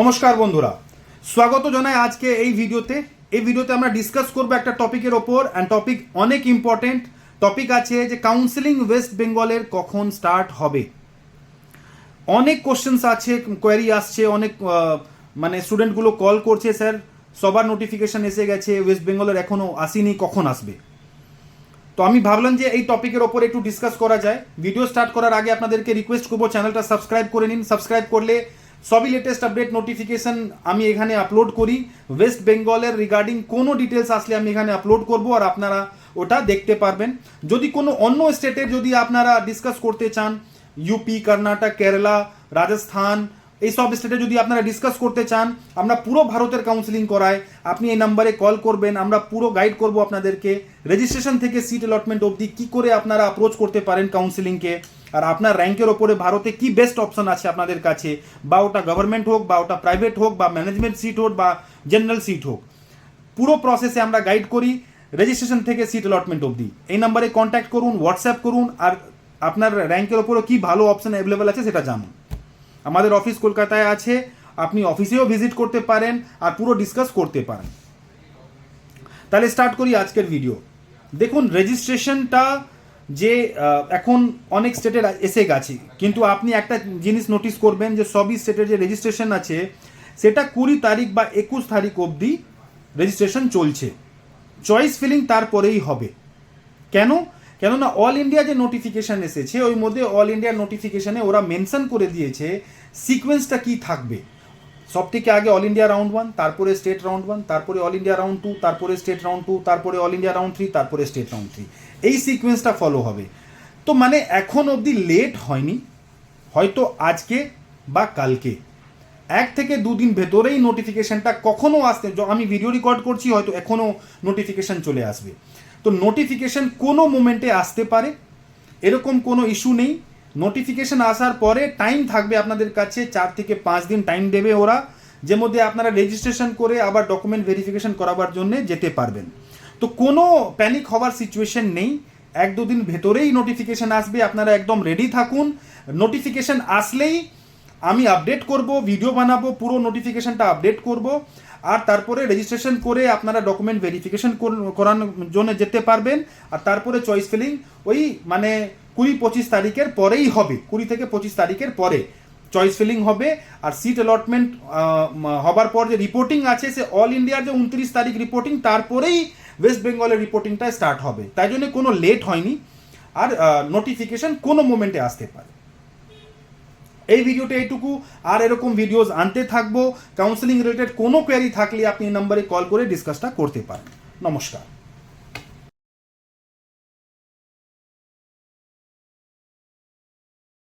নমস্কার বন্ধুরা। স্বাগত জানাই আজকে এই ভিডিওতে। এই ভিডিওতে আমরা ডিসকাস করব একটা টপিকের ওপর অ্যান্ড টপিক অনেক ইম্পর্টেন্ট টপিক আছে যে কাউন্সিলিং ওয়েস্ট বেঙ্গলের কখন স্টার্ট হবে। অনেক কোশ্চেন্স আছে কোয়ারি আসছে, অনেক মানে স্টুডেন্টগুলো কল করছে স্যার সবার নোটিফিকেশন এসে গেছে ওয়েস্ট বেঙ্গলের এখনও আসেনি, কখন আসবে? তো আমি ভাবলাম যে এই টপিকের ওপর একটু ডিসকাস করা যায়। ভিডিও স্টার্ট করার আগে আপনাদেরকে রিকোয়েস্ট করব চ্যানেলটা সাবস্ক্রাইব করে নিন। সাবস্ক্রাইব করলে সবই লেটেস্ট আপডেট নোটিফিকেশন আমি এখানে আপলোড করি। ওয়েস্ট বেঙ্গলের রিগার্ডিং কোনো ডিটেলস আসলে আমি এখানে আপলোড করব আর আপনারা ওটা দেখতে পারবেন। যদি কোনো অন্য স্টেটের যদি আপনারা ডিসকাস করতে চান ইউপি কর্ণাটক কেরালা রাজস্থান এই সব স্টেটে যদি আপনারা ডিসকাস করতে চান, আমরা পুরো ভারতের কাউন্সিলিং করাই। আপনি এই নাম্বারে কল করবেন, আমরা পুরো গাইড করব আপনাদেরকে। রেজিস্ট্রেশন থেকে সিট অ্যালটমেন্ট অবধি কি করে আপনারা অ্যাপ্রোচ করতে পারেন কাউন্সিলিংকে আর আপনার র্যাঙ্কের ওপরে ভারতে কি বেস্ট অপশন আছে আপনাদের কাছে? বা ওটা গভর্নমেন্ট হোক, বা ওটা প্রাইভেট হোক, বা ম্যানেজমেন্ট সিট হোক, বা জেনারেল সিট হোক। পুরো প্রসেসে আমরা গাইড করি রেজিস্ট্রেশন থেকে সিট অ্যালটমেন্ট অবধি। এই নাম্বারে কন্ট্যাক্ট করুন হোয়াটসঅ্যাপ করুন, আর আপনার র্যাঙ্কের ওপরও কি ভালো অপশন অ্যাভেলেবেল আছে সেটা জানুন। আমাদের অফিস কলকাতায় আছে, আপনি অফিসেও ভিজিট করতে পারেন, আর পুরো ডিসকাস করতে পারেন। তাহলে স্টার্ট করি আজকের ভিডিও দেখুন রেজিস্ট্রেশনটা যে এখন অনেক স্টেটের এসে গেছে। কিন্তু আপনি একটা জিনিস নোটিস করবেন যে সবই স্টেটের যে রেজিস্ট্রেশন আছে, সেটা কুড়ি তারিখ বা একুশ তারিখ অবধি রেজিস্ট্রেশন চলছে। চয়েস ফিলিং তারপরেই হবে। কেন? কেননা অল ইন্ডিয়া যে নোটিফিকেশন এসেছে, ওই মধ্যে অল ইন্ডিয়া নোটিফিকেশনে ওরা মেনশন করে দিয়েছে সিকোয়েন্সটা কি থাকবে। সব থেকে আগে অল ইন্ডিয়া রাউন্ড ওয়ান তারপরে স্টেট রাউন্ড ওয়ান তারপরে অল ইন্ডিয়া রাউন্ড টু তারপরে স্টেট রাউন্ড টু তারপরে অল ইন্ডিয়া রাউন্ড থ্রি তারপরে স্টেট রাউন্ড থ্রি এই সিকোয়েন্সটা ফলো হবে। তো মানে এখন অবধি লেট হয়নি। হয়তো আজকে বা কালকে। এক থেকে দুদিন ভেতরেই নোটিফিকেশনটা কখনো আসতে আমি ভিডিও রেকর্ড করছি, হয়তো এখনও নোটিফিকেশন চলে আসবে। তো নোটিফিকেশন কোনো মোমেন্টে আসতে পারে। এরকম কোনো ইস্যু নেই। নোটিফিকেশন আসার পরে টাইম থাকবে আপনাদের কাছে চার থেকে পাঁচ দিন টাইম দেবে ওরা, যে মধ্যে আপনারা রেজিস্ট্রেশন করে আবার ডকুমেন্ট ভেরিফিকেশন করাবার জন্য যেতে পারবেন। তো কোনো প্যানিক হওয়ার সিচুয়েশন নেই। এক দুদিন ভেতরেই নোটিফিকেশন আসবে, আপনারা একদম রেডি থাকুন। নোটিফিকেশন আসলেই আমি আপডেট করব ভিডিও বানাবো, পুরো নোটিফিকেশনটা আপডেট করব। আর তারপরে রেজিস্ট্রেশন করে আপনারা ডকুমেন্ট ভেরিফিকেশন করানোর জন্য যেতে পারবেন। আর তারপরে চয়েস ফিলিং ওই মানে কুড়ি পঁচিশ তারিখের পরেই হবে। কুড়ি থেকে পঁচিশ তারিখের পরে চয়েস ফিলিং হবে আর সিট অ্যালটমেন্ট হবার পর যে রিপোর্টিং আছে, সে অল ইন্ডিয়ার যে উনত্রিশ তারিখ রিপোর্টিং তারপরেই ওয়েস্ট বেঙ্গলের রিপোর্টিংটা স্টার্ট হবে। তাই জন্য কোনো লেট হয়নি। আর নোটিফিকেশন কোনো মোমেন্টে আসতে পারে। এই ভিডিওটা এইটুকু। আর এরকম ভিডিওস আনতে থাকব। কাউন্সিলিং রিলেটেড কোনো কোয়ারি থাকলে আপনি এই নাম্বারে কল করে ডিসকাসটা করতে পারেন। নমস্কার।